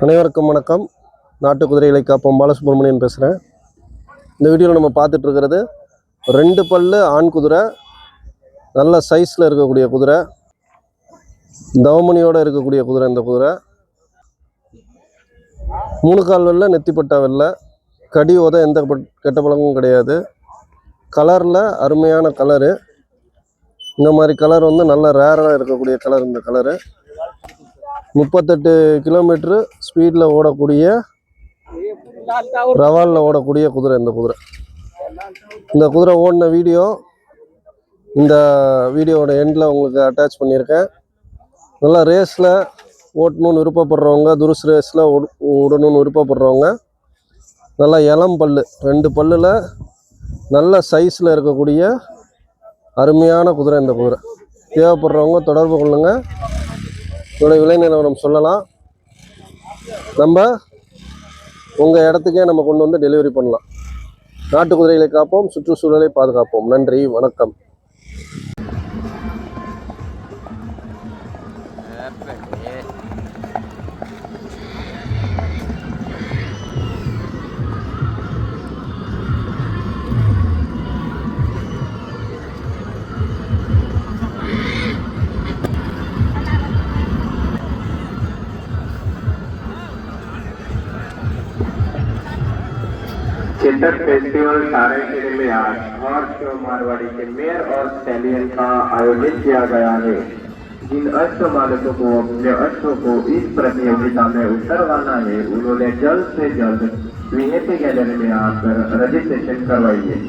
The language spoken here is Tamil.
அனைவருக்கும் வணக்கம். நாட்டு குதிரைகளை காப்போம். பாலசுப்ரமணியன் பேசுகிறேன் இந்த வீடியோவில் நம்ம பார்த்துட்ருக்கிறது ரெண்டு பல்லு ஆண் குதிரை. நல்ல சைஸில் இருக்கக்கூடிய குதிரை. தவமணியோடு இருக்கக்கூடிய குதிரை இந்த குதிரை. மூணு கால் வெள்ளை நெத்திப்பட்டா வெள்ளை. கடி உத எந்த பட்- கெட்ட பழக்கமும் கிடையாது. கலரில் அருமையான கலரு. இந்த மாதிரி கலர் வந்து நல்ல ரேராக இருக்கக்கூடிய கலர் இந்த கலரு. முப்பத்தெட்டு கிலோமீட்ரு ஸ்பீடில் ஓடக்கூடிய ரவாலில் ஓடக்கூடிய குதிரை இந்த குதிரை. இந்த குதிரை ஓடின வீடியோ இந்த வீடியோவோட எண்டில் உங்களுக்கு அட்டாச் பண்ணியிருக்கேன். நல்லா ரேஸில் ஓட்டணும்னு விருப்பப்படுறவங்க துருஸ் ரேஸில் ஓடணும்னு விருப்பப்படுறவங்க நல்லா இளம் பல்லு ரெண்டு பல்லில் நல்ல சைஸில் இருக்கக்கூடிய அருமையான குதிரை இந்த குதிரை. தேவைப்படுறவங்க தொடர்பு கொள்ளுங்கள் இதோட விலை நிலவரம் சொல்லலாம். நம்ம உங்கள் இடத்துக்கே நம்ம கொண்டு வந்து டெலிவரி பண்ணலாம். நாட்டு குதிரைகளை காப்போம் சுற்றுச்சூழலை பாதுகாப்போம். நன்றி வணக்கம். चित्तर फेस्टिवल सारायकेले में आज और शो मारवाड़ी के मेयर और स्टैलियन का आयोजित किया गया है। जिन अश्व मालकों को अपने अश्व को इस प्रतियोगिता में उतरवाना है, उन्होंने जल्द से जल्द वीएपी गैलरी में आकर रजिस्ट्रेशन करवाइए